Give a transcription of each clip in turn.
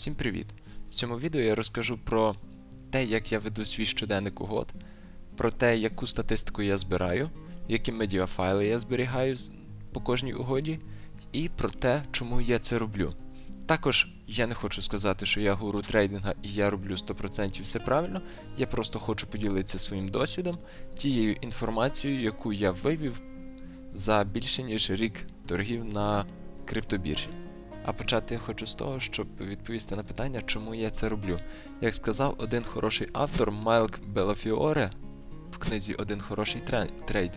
Всім привіт! В цьому відео я розкажу про те, як я веду свій щоденник угод, про те, яку статистику я збираю, які медіафайли я зберігаю по кожній угоді, і про те, чому я це роблю. Також я не хочу сказати, що я гуру трейдинга і я роблю 100% все правильно. Я просто хочу поділитися своїм досвідом, тією інформацією, яку я вивів за більше ніж рік торгів на криптобіржі. А почати я хочу з того, щоб відповісти на питання, чому я це роблю. Як сказав один хороший автор Майлк Белафіоре в книзі Один хороший трейд,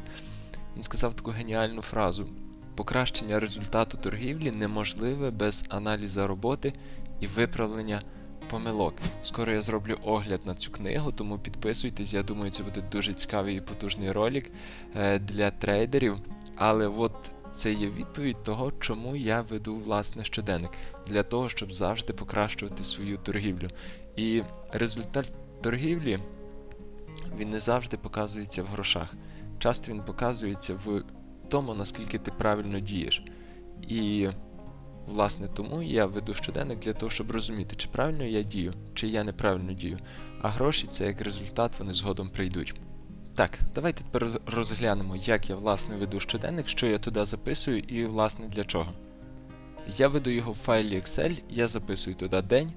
він сказав таку геніальну фразу: покращення результату торгівлі неможливе без аналізу роботи і виправлення помилок. Скоро я зроблю огляд на цю книгу, тому підписуйтесь. Я думаю, це буде дуже цікавий і потужний ролик е, для трейдерів. Але от це є відповідь того, чому я веду власне щоденник. Для того, щоб завжди покращувати свою торгівлю. І результат торгівлі він не завжди показується в грошах. Часто він показується в тому, наскільки ти правильно дієш. І власне тому я веду щоденник для того, щоб розуміти, чи правильно я дію, чи я неправильно дію. А гроші це як результат, вони згодом прийдуть. Так, давайте тепер розглянемо, як я власне веду щоденник, що я туди записую і власне для чого. Я веду його в файлі Excel, я записую туди день,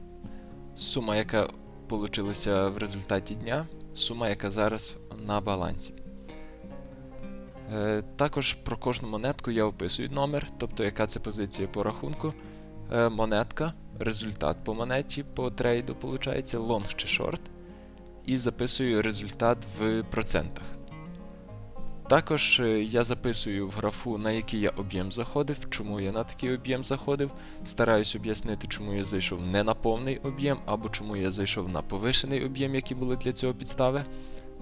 сума, яка получилася в результаті дня, сума, яка зараз на балансі. Е, також про кожну монетку я описую номер, тобто яка це позиція по рахунку, е, монетка, результат по монеті, по трейду, виходить, лонг чи шорт і записую результат в процентах. Також е, я записую в графу, на який я об'єм заходив, чому я на такий об'єм заходив. Стараюсь об'яснити, чому я зайшов не на повний об'єм, або чому я зайшов на повишений об'єм, які були для цього підстави.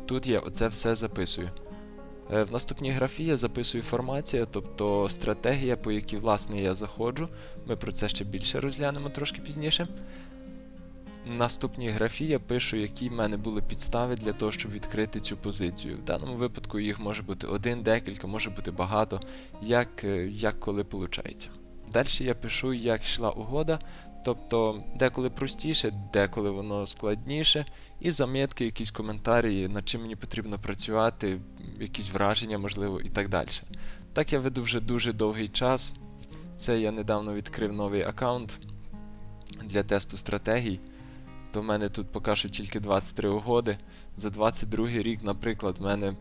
Тут я оце все записую. Е, В наступній графі я записую формація, тобто стратегія, по якій власне я заходжу. Ми про це ще більше розглянемо трошки пізніше. Наступній графі я пишу, які в мене були підстави для того, щоб відкрити цю позицію. В даному випадку їх може бути один, декілька, може бути багато, як, е, як коли виходить. Далі я пишу, як йшла угода, тобто деколи простіше, деколи воно складніше, і замітки, якісь коментарі, над чим мені потрібно працювати, якісь враження, можливо, і так далі. Так я веду вже дуже довгий час. Це я недавно відкрив новий аккаунт для тесту стратегій то в мене тут поки що тільки 23 угоди. За 22 рік, наприклад, в мене.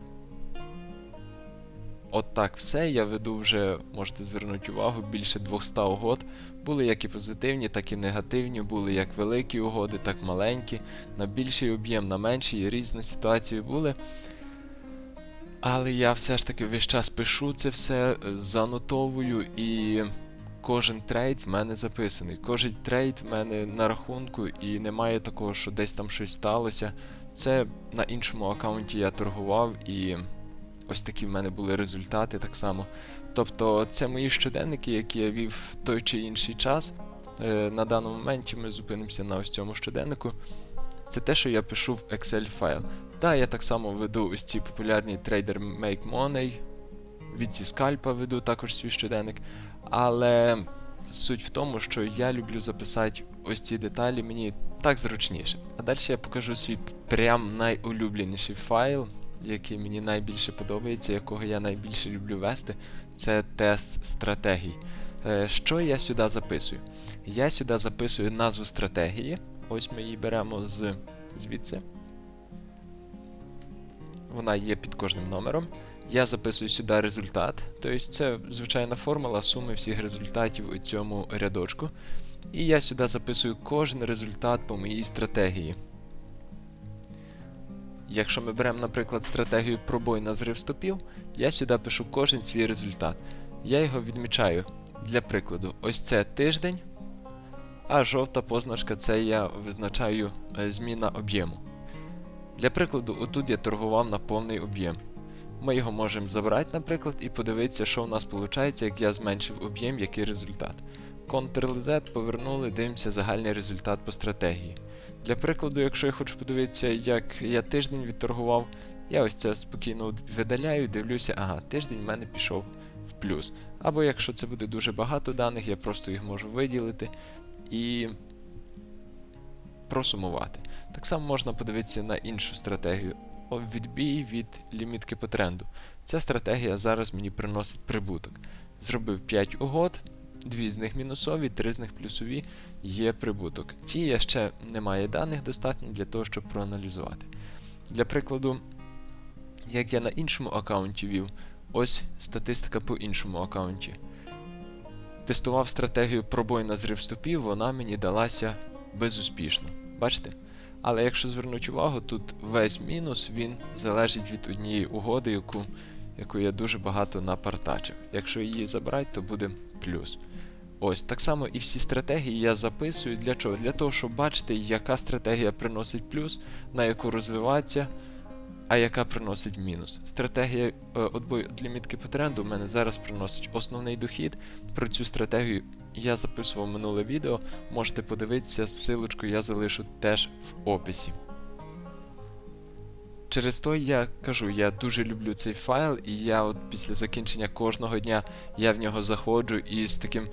От так все. Я веду вже, можете звернути увагу, більше 200 угод. Були як і позитивні, так і негативні, були як великі угоди, так маленькі, на більший об'єм, на менший, різні ситуації були. Але я все ж таки весь час пишу це все, е, занотовую і кожен трейд в мене записаний. Кожен трейд в мене на рахунку, і немає такого, що десь там щось сталося. Це на іншому аккаунті я торгував, і ось такі в мене були результати так само. Тобто, це мої щоденники, які я вів в той чи інший час. Е, На даному моменті ми зупинимося на ось цьому щоденнику. Це те, що я пишу в Excel файл. Та я так само веду ось ці популярні Trader Make Money. Від зі скальпа веду також свій щоденник. Але суть в тому, що я люблю записати ось ці деталі, мені так зручніше. А далі я покажу свій прям найулюбленіший файл, який мені найбільше подобається, якого я найбільше люблю вести. Це тест стратегій. Е, Що я сюди записую? Я сюди записую назву стратегії. Ось ми її беремо з звідси. Вона є під кожним номером. Я записую сюди результат, тобто це звичайна формула суми всіх результатів у цьому рядочку. І я сюди записую кожен результат по моїй стратегії. Якщо ми беремо, наприклад, стратегію пробой на зрив стопів, я сюди пишу кожен свій результат. Я його відмічаю для прикладу, ось це тиждень, а жовта позначка це я визначаю е, зміна об'єму. Для прикладу, отут я торгував на повний об'єм. Ми його можемо забрати, наприклад, і подивитися, що у нас виходить, як я зменшив об'єм, який результат. Ctrl-Z повернули, дивимося загальний результат по стратегії. Для прикладу, якщо я хочу подивитися, як я тиждень відторгував, я ось це спокійно видаляю, дивлюся, ага, тиждень в мене пішов в плюс. Або якщо це буде дуже багато даних, я просто їх можу виділити і просумувати. Так само можна подивитися на іншу стратегію. Відбій від лімітки по тренду. Ця стратегія зараз мені приносить прибуток. Зробив 5 угод, дві з них мінусові, три з них плюсові, є прибуток. Ті я ще не маю даних достатньо для того, щоб проаналізувати. Для прикладу, як я на іншому аккаунті вів, ось статистика по іншому аккаунті. Тестував стратегію пробой на зрив стопів, вона мені далася безуспішно. Бачите? Але якщо звернути увагу, тут весь мінус він залежить від однієї угоди, яку, яку я дуже багато напартачив. Якщо її забрати, то буде плюс. Ось так само і всі стратегії я записую. Для чого? Для того, щоб бачити, яка стратегія приносить плюс, на яку розвиватися, а яка приносить мінус. Стратегія е, отбою від лімітки по тренду у мене зараз приносить основний дохід. Про цю стратегію я записував минуле відео. Можете подивитися, ссылочку я залишу теж в описі. Через то я кажу, я дуже люблю цей файл, і я от після закінчення кожного дня я в нього заходжу і з таким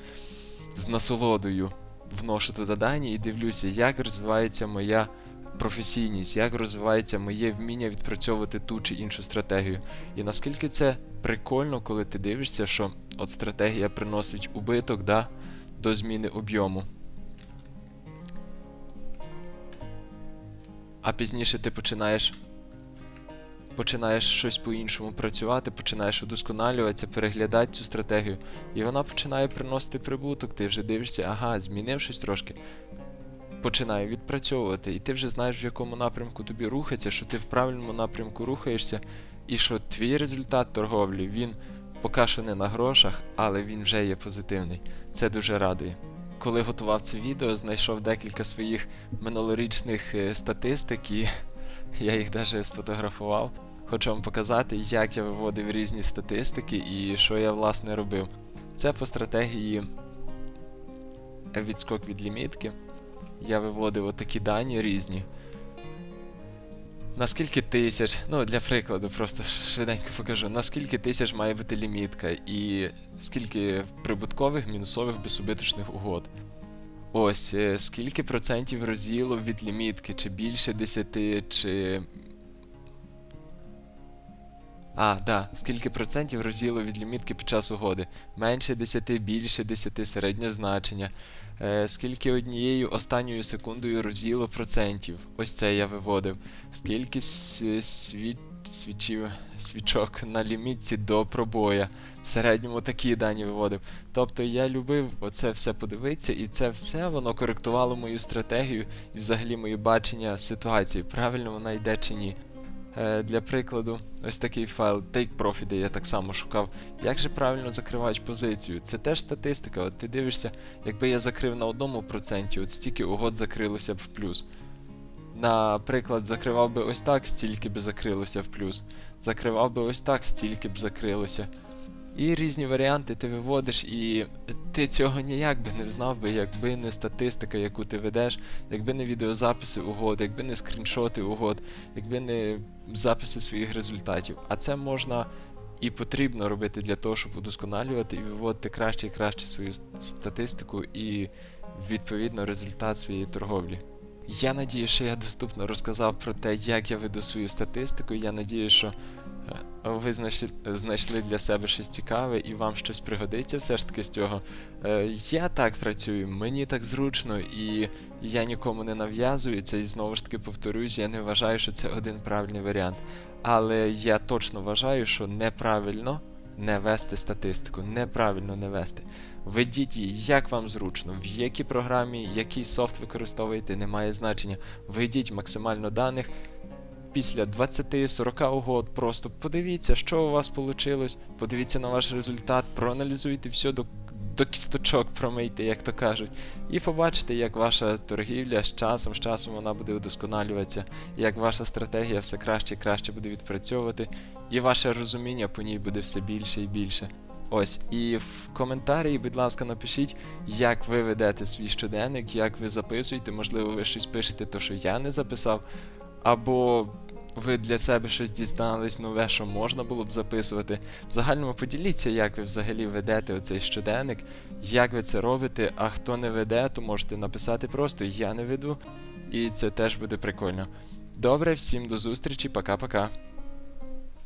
з насолодою вношу туди дані і дивлюся, як розвивається моя професійність, як розвивається моє вміння відпрацьовувати ту чи іншу стратегію. І наскільки це прикольно, коли ти дивишся, що от стратегія приносить убиток да, до зміни об'єму. А пізніше ти починаєш починаєш щось по-іншому працювати, починаєш удосконалюватися, переглядати цю стратегію, і вона починає приносити прибуток. Ти вже дивишся, ага, змінив щось трошки. Починає відпрацьовувати, і ти вже знаєш, в якому напрямку тобі рухатися, що ти в правильному напрямку рухаєшся, і що твій результат торговлі, він поки що не на грошах, але він вже є позитивний. Це дуже радує. Коли готував це відео, знайшов декілька своїх минулорічних е, статистик і я їх навіть сфотографував. Хочу вам показати, як я виводив різні статистики і що я власне робив. Це по стратегії відскок від лімітки. Я виводив отакі дані різні. Наскільки тисяч, ну для прикладу, просто швиденько покажу, наскільки тисяч має бути лімітка, і скільки прибуткових мінусових безсубиточних угод. Ось, е, скільки процентів розділу від лімітки, чи більше 10, чи. А, да, скільки процентів розділу від лімітки під час угоди? Менше 10, більше 10, середнє значення. Е, скільки однією останньою секундою розділу процентів? Ось це я виводив. Скільки світ свічів, свічок на лімітці до пробоя. В середньому такі дані виводив. Тобто я любив оце все подивитися, і це все воно коректувало мою стратегію і взагалі моє бачення ситуації, правильно вона йде чи ні. Е, для прикладу, ось такий файл Take Profit, де я так само шукав, як же правильно закривати позицію. Це теж статистика. От ти дивишся, якби я закрив на одному проценті, от стільки угод закрилося б в плюс. Наприклад, закривав би ось так, стільки б закрилося в плюс. Закривав би ось так, стільки б закрилося. І різні варіанти ти виводиш, і ти цього ніяк би не знав би, якби не статистика, яку ти ведеш, якби не відеозаписи угод, якби не скріншоти угод, якби не записи своїх результатів. А це можна і потрібно робити для того, щоб удосконалювати і виводити краще і краще свою статистику і відповідно результат своєї торговлі. Я надію, що я доступно розказав про те, як я веду свою статистику. Я надію, що ви знайшли, для себе щось цікаве і вам щось пригодиться все ж таки з цього. Е, Я так працюю, мені так зручно, і я нікому не нав'язую це. І знову ж таки повторюсь, я не вважаю, що це один правильний варіант. Але я точно вважаю, що неправильно не вести статистику, неправильно не вести. Ведіть її, як вам зручно, в якій програмі, який софт використовуєте, не має значення. Введіть максимально даних. Після 20-40 угод. Просто подивіться, що у вас вийшло, подивіться на ваш результат, проаналізуйте все до, до кісточок, промийте, як то кажуть, і побачите, як ваша торгівля з часом, з часом вона буде удосконалюватися, як ваша стратегія все краще і краще буде відпрацьовувати, і ваше розуміння по ній буде все більше і більше. Ось, і в коментарі, будь ласка, напишіть, як ви ведете свій щоденник, як ви записуєте, можливо, ви щось пишете, то що я не записав, або ви для себе щось дізнались нове, що можна було б записувати. В загальному поділіться, як ви взагалі ведете оцей щоденник, як ви це робите, а хто не веде, то можете написати просто Я не веду. і це теж буде прикольно. Добре, всім до зустрічі, пока-пока.